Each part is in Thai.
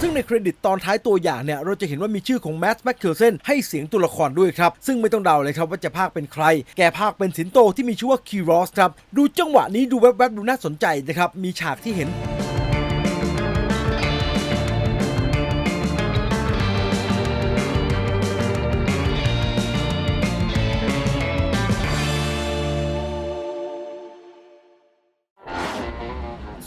ซึ่งในเครดิตตอนท้ายตัวอย่างเนี่ย เราจะเห็นว่ามีชื่อของแมสแมคเคลเซนให้เสียงตัวละครด้วยครับ ซึ่งไม่ต้องเดาเลยครับว่าจะพากเป็นใคร แกพากเป็นสินโตที่มีชื่อว่าคีรอสครับ ดูจังหวะนี้ดูแวบๆดูน่าสนใจนะครับ มีฉากที่เห็น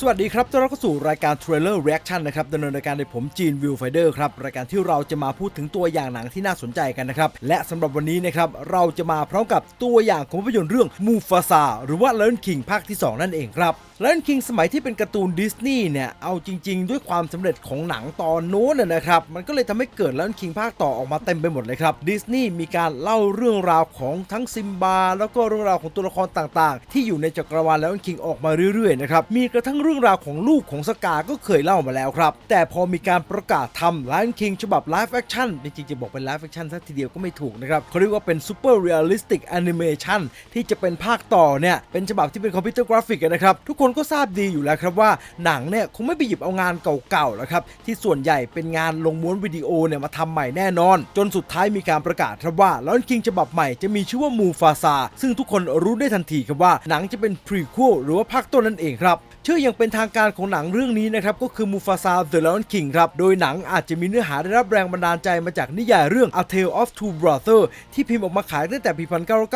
สวัสดีครับต้อนรับเข้าสู่รายการ Trailer Reaction นะครับดำเนินรายการโดยผมจีนวิวไฟเดอร์ครับ รายการที่เราจะมาพูดถึงตัวอย่างหนังที่น่าสนใจกันนะครับ และสำหรับวันนี้นะครับ เราจะมาพร้อมกับตัวอย่างของภาพยนตร์เรื่องมูฟาซาหรือว่า Lion King ภาคที่ 2 นั่นเองครับ Lion King สมัยที่เป็นการ์ตูนดิสนีย์เนี่ย เอาจริง ๆ ด้วยความสำเร็จของหนังตอนโน้นนะครับ มันก็เลยทำให้เกิด Lion King ภาคต่อออกมาเต็มไปหมดเลยครับ ดิสนีย์มีการเล่าเรื่องราวของทั้งซิมบา แล้วก็เรื่องราวของตัวละครต่างๆ ที่อยู่ในจักรวาล Lion King ออกมาเรื่อยๆนะครับ มีกระทั่งเรื่องราวของลูกของสกา ก็เคยเล่ามาแล้วครับ แต่พอมีการประกาศทำ Lion King ฉบับ Live Action จริงๆจะบอกเป็น Live Action ซะทีเดียวก็ไม่ถูกนะครับเขาเรียกว่าเป็น Super Realistic Animation ที่จะเป็นภาคต่อเนี่ยเป็นฉบับที่เป็นคอมพิวเตอร์กราฟิกนะครับทุกคนนก็ทราบดีอยู่แล้วครับว่าหนังเนี่ยคงไม่ไปหยิบเอางานเก่าๆแล้วครับที่ส่วนใหญ่เป็นงานลงม้วนวิดีโอเนี่ยมาทำใหม่แน่นอน จนสุดท้ายมีการประกาศครับว่า Lion King ฉบับใหม่จะมีชื่อว่ามูฟาซาซึ่งทุกคนรู้ได้ทันทีครับว่าหนังจะเป็น prequel หรือว่าภาคต้นนั่นเองครับชื่ออย่างเป็นทางการของหนังเรื่องนี้นะครับก็คือ Mufasa The Lion King ครับ โดยหนังอาจจะมีเนื้อหาได้รับแรงบันดาลใจมาจากนิยายเรื่อง A Tale of Two Brothers ที่พิมพ์ออกมาขายตั้งแต่ปี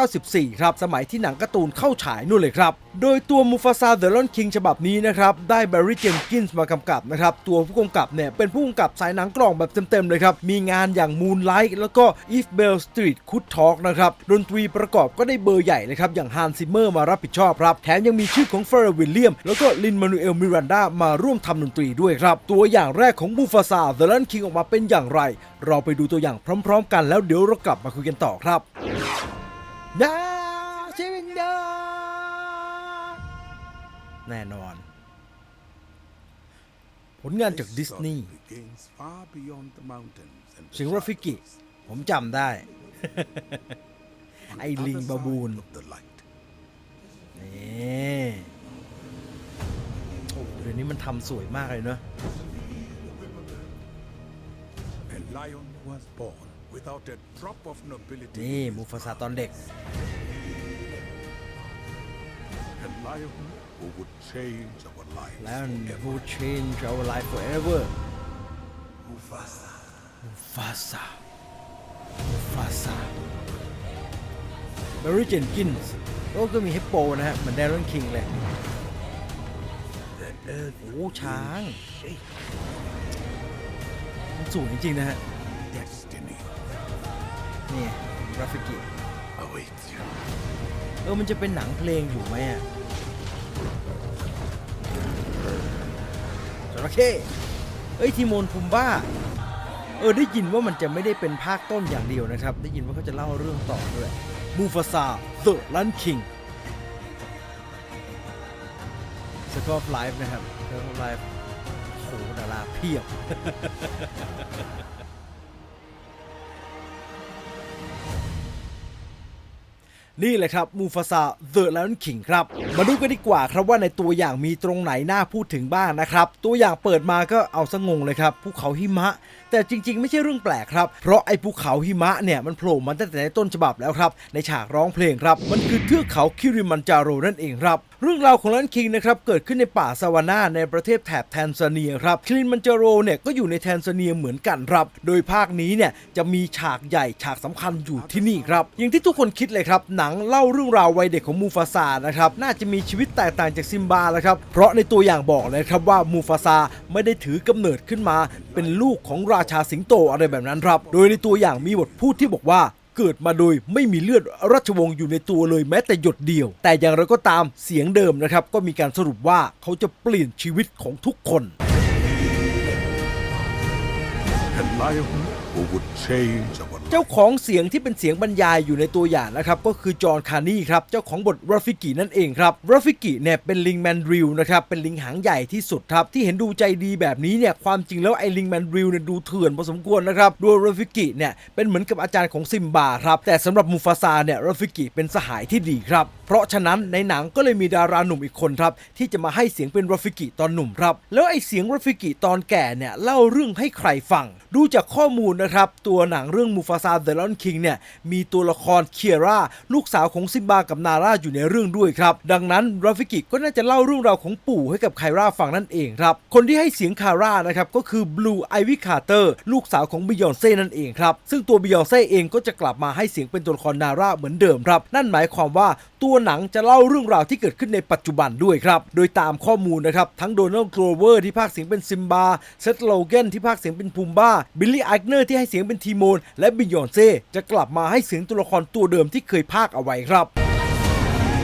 1994 ครับ สมัยที่หนังการ์ตูนเข้าฉายนู่นเลยครับ โดยตัว Mufasa The Lion King ฉบับนี้นะครับได้ Barry Jenkins มากำกับนะครับตัวผู้กำกับเนี่ยเป็นผู้กำกับสายหนังกล่องแบบเต็มๆเลยครับมีงานอย่าง Moonlight แล้วก็ If Bell Street Could Talk นะครับดนตรีประกอบก็ได้เบอร์ใหญ่เลยครับอย่าง Hans Zimmer มารับผิดชอบครับแถมยังมีชื่อของ f a r r e l l Williams แล้วก็ Lin Manuel Miranda มาร่วมทำดนตรีด้วยครับตัวอย่างแรกของ Mufasa The Lion King ออกมาเป็นอย่างไร เราไปดูตัวอย่างพร้อม ๆ กันแล้วเดี๋ยวเรากลับมาคุยกันต่อครับย แน่นอน ผลงานจากดิสนีย์ begins far beyond the mountains and the สิงห์ราฟิกิ ผมจำได้ ไอ้ลิง other บาบูน side of the light. นี่โอ้เดี๋ยวนี้มันทำสวยมากเลยเนอะ A lion was born without a drop of nobility. นี่มูฟาซาตอนเด็ก A lion who would change our lives แล้ว forever. who change our life forever Mufasa. มูฟาซามูฟาซาเบริเจนกินส์ก็มีเฮปโปนะฮะเหมือนแดรอนคิงเลย The earth โอ้ช้าง มันสูงจริง ๆ นะฮะ destiny นี่กราฟิกิ awaits you. เออ มันจะเป็นหนังเพลงอยู่ไหมอะ จระเข้เอ้ยทีโมนพุมบ้า เออได้ยินว่ามันจะไม่ได้เป็นภาคต้นอย่างเดียวนะครับ ได้ยินว่าเขาจะเล่าเรื่องต่อด้วยมูฟาซา The Lion King Circle of Life นะครับ Circle of Life โหดาราเพียบ นี่แหละครับมูฟาซาเดอะไลออนคิงครับ มาดูกันดีกว่าครับว่าในตัวอย่างมีตรงไหนน่าพูดถึงบ้างนะครับ ตัวอย่างเปิดมาก็เอาสงงเลยครับภูเขาหิมะ แต่จริง ๆ ไม่ใช่เรื่องแปลกครับ เพราะไอ้ภูเขาหิมะเนี่ยมันโผล่มาตั้งแต่ในต้นฉบับแล้วครับ ในฉากร้องเพลงครับ มันคือเทือกเขาคิริมันจาโรนั่นเองครับ เรื่องราวของลันคิงนะครับเกิดขึ้นในป่าซาวานาในประเทศแถบแทนซาเนียครับคิริมันจาโรเนี่ยก็อยู่ในแทนซาเนียเหมือนกันครับ โดยภาคนี้เนี่ยจะมีฉากใหญ่ฉากสำคัญอยู่ที่นี่ครับ อย่างที่ทุกคนคิดเลยครับหนังเล่าเรื่องราววัยเด็กของมูฟาซานะครับน่าจะมีชีวิตแตกต่างจากซิมบาแล้วครับเพราะในตัวอย่างบอกเลยครับว่ามูฟาซาไม่ได้ถือกำเนิดขึ้นมา เป็นลูกของราชาสิงโตอะไรแบบนั้นครับ โดยในตัวอย่างมีบทพูดที่บอกว่าเกิดมาโดยไม่มีเลือดราชวงศ์อยู่ในตัวเลยแม้แต่หยดเดียว แต่อย่างไรก็ตามเสียงเดิมนะครับ ก็มีการสรุปว่าเขาจะเปลี่ยนชีวิตของทุกคน A lion who would change our เจ้าของเสียงที่เป็นเสียงบรรยายอยู่ในตัวอย่างนะครับก็คือจอห์นคาร์นีครับเจ้าของบทราฟิกินั่นเองครับราฟิกิเนี่ยเป็นลิงแมนริลนะครับเป็นลิงหางใหญ่ที่สุดครับที่เห็นดูใจดีแบบนี้เนี่ยความจริงแล้วไอ้ลิงแมนริลเนี่ยดูเถื่อนพอสมควรนะครับโดยราฟิกิเนี่ยเป็นเหมือนกับอาจารย์ของซิมบาครับแต่สำหรับมูฟาซาเนี่ยราฟิกิเป็นสหายที่ดีครับเพราะฉะนั้นในหนังก็เลยมีดาราหนุ่มอีกคนครับที่จะมาให้เสียงเป็นราฟิกิตอนหนุ่มครับแล้วไอ้เสียงราฟิกิตอนแก่เนี่ยเล่าเรื่องให้ใครฟัง ดูจากข้อมูลนะครับตัวหนังเรื่องมูฟาซาเดลอนคิงเนี่ยมีตัวละครเคียร่าลูกสาวของซิมบากับนาร่าอยู่ในเรื่องด้วยครับ ดังนั้นราฟิกิก็น่าจะเล่าเรื่องราวของปู่ให้กับไคร่าฟังนั่นเองครับ คนที่ให้เสียงคาร่านะครับก็คือบลูไอวิคาเตอร์ลูกสาวของบิยอนเซ่นั่นเองครับ ซึ่งตัวบิยอนเซ่เองก็จะกลับมาให้เสียงเป็นตัวละครนาร่าเหมือนเดิมครับ นั่นหมายความว่าตัวหนังจะเล่าเรื่องราวที่เกิดขึ้นในปัจจุบันด้วยครับ โดยตามข้อมูลนะครับ ทั้งโดนัลด์โกลเวอร์ที่พากย์เสียงเป็นซิมบาเซธโลเกนที่พากย์เสียงเป็นพูมบ้าบิลลี่ไอเนอร์ที่ให้เสียงเป็นทีโมนและบิยอนเซ่จะกลับมาให้เสียงตัวละครตัวเดิมที่เคยพากเอาไว้ครับ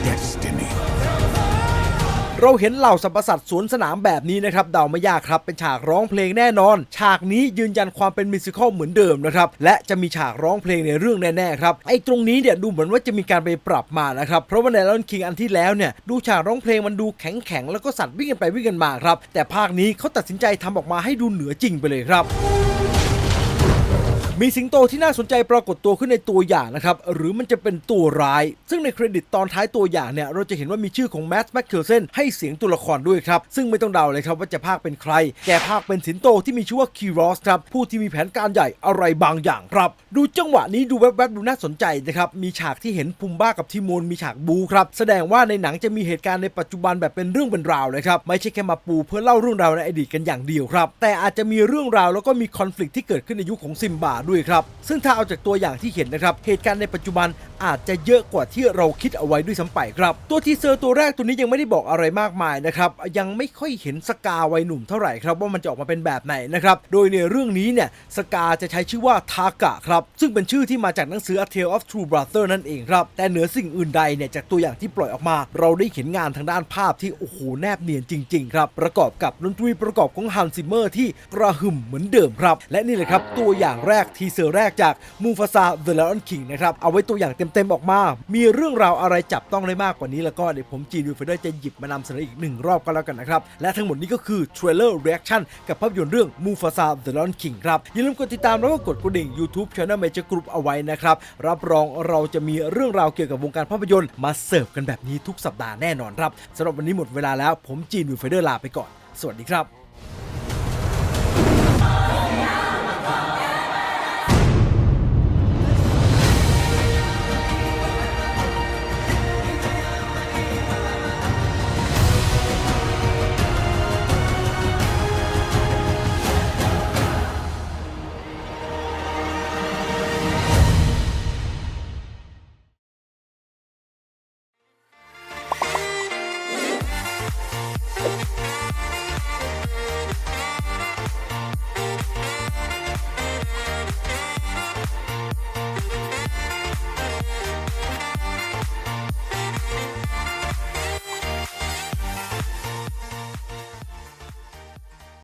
Destiny. เราเห็นเหล่าสัมปสัตว์สวนสนามแบบนี้นะครับเดาไม่ยากครับ เป็นฉากร้องเพลงแน่นอน ฉากนี้ยืนยันความเป็นมิวสิควลเหมือนเดิมนะครับ และจะมีฉากร้องเพลงในเรื่องแน่ๆครับ ไอ้ตรงนี้เนี่ยดูเหมือนว่าจะมีการไปปรับมานะครับ เพราะว่าในลอนคิงอันที่แล้วเนี่ยดูฉากร้องเพลงมันดูแข็งๆแล้วก็สัตว์วิ่งกันไปวิ่งกันมาครับ แต่ภาคนี้เขาตัดสินใจทำออกมาให้ดูเหนือจริงไปเลยครับ มีสิงโตที่น่าสนใจปรากฏตัวขึ้นในตัวอย่างนะครับ หรือมันจะเป็นตัวร้าย ซึ่งในเครดิตตอนท้ายตัวอย่างเนี่ย เราจะเห็นว่ามีชื่อของแมทแมคเคิลเซนให้เสียงตัวละครด้วยครับ ซึ่งไม่ต้องเดาเลยครับว่าจะพากย์เป็นใคร แกพากย์เป็นสิงโตที่มีชื่อว่าคีรอสครับ ผู้ที่มีแผนการใหญ่อะไรบางอย่างครับ ดูจังหวะนี้ดูแวบๆดูน่าสนใจนะครับ มีฉากที่เห็นพุมบ้ากับทิโมนมีฉากบูครับ แสดงว่าในหนังจะมีเหตุการณ์ในปัจจุบันแบบเป็นเรื่องเป็นราวเลยครับ ไม่ใช่แค่มาปูเพื่อเล่าเรื่องราวในอดีตกันอย่างเดียวครับ แต่อาจจะมีเรื่องราวแล้วก็มีคอน FLICT ที่เกิดขึ้นในยุคของซิมบาด้วยครับ ซึ่งถ้าเอาจากตัวอย่างที่เห็นนะครับ เหตุการณ์ในปัจจุบันอาจจะเยอะกว่าที่เราคิดเอาไว้ด้วยซ้ำไปครับ ตัวทีเซอร์ตัวแรกตัวนี้ยังไม่ได้บอกอะไรมากมายนะครับ ยังไม่ค่อยเห็นสกาวัยหนุ่มเท่าไหร่ครับว่ามันจะออกมาเป็นแบบไหนนะครับ โดยในเรื่องนี้เนี่ยสกาจะใช้ชื่อว่าทากะครับ ซึ่งเป็นชื่อที่มาจากหนังสือ A Tale of True Brother นั่นเองครับ แต่เหนือสิ่งอื่นใดเนี่ยจากตัวอย่างที่ปล่อยออกมา เราได้เห็นงานทางด้านภาพที่โอ้โหแนบเนียนจริงๆครับประกอบกับดนตรีประกอบของฮันซิเมอร์ที่กระหึ่มเหมือนเดิมครับ และนี่แหละครับตัวอย่างแรกทีเซอร์แรกจากมูฟาซา The Lion King นะครับ เอาไว้ตัวอย่างเต็มๆออกมา มีเรื่องราวอะไรจับต้องได้มากกว่านี้แล้วก็เดี๋ยวผมจีนวิวเฟเดอร์จะหยิบมานำเสนออีกหนึ่งรอบก็แล้วกันนะครับ และทั้งหมดนี้ก็คือเทรลเลอร์เรีแอคชั่นกับภาพยนตร์เรื่อง Mufasa The Lion King ครับอย่าลืมกดติดตามแล้วก็กดกระดิ่ง YouTube Channel Major Group เอาไว้นะครับรับรองเราจะมีเรื่องราวเกี่ยวกับวงการภาพยนตร์มาเสิร์ฟกันแบบนี้ทุกสัปดาห์แน่นอนครับสำหรับวันนี้หมดเวลาแล้วผมจีนวิวเฟเดอร์ลาไปก่อน สวัสดีครับ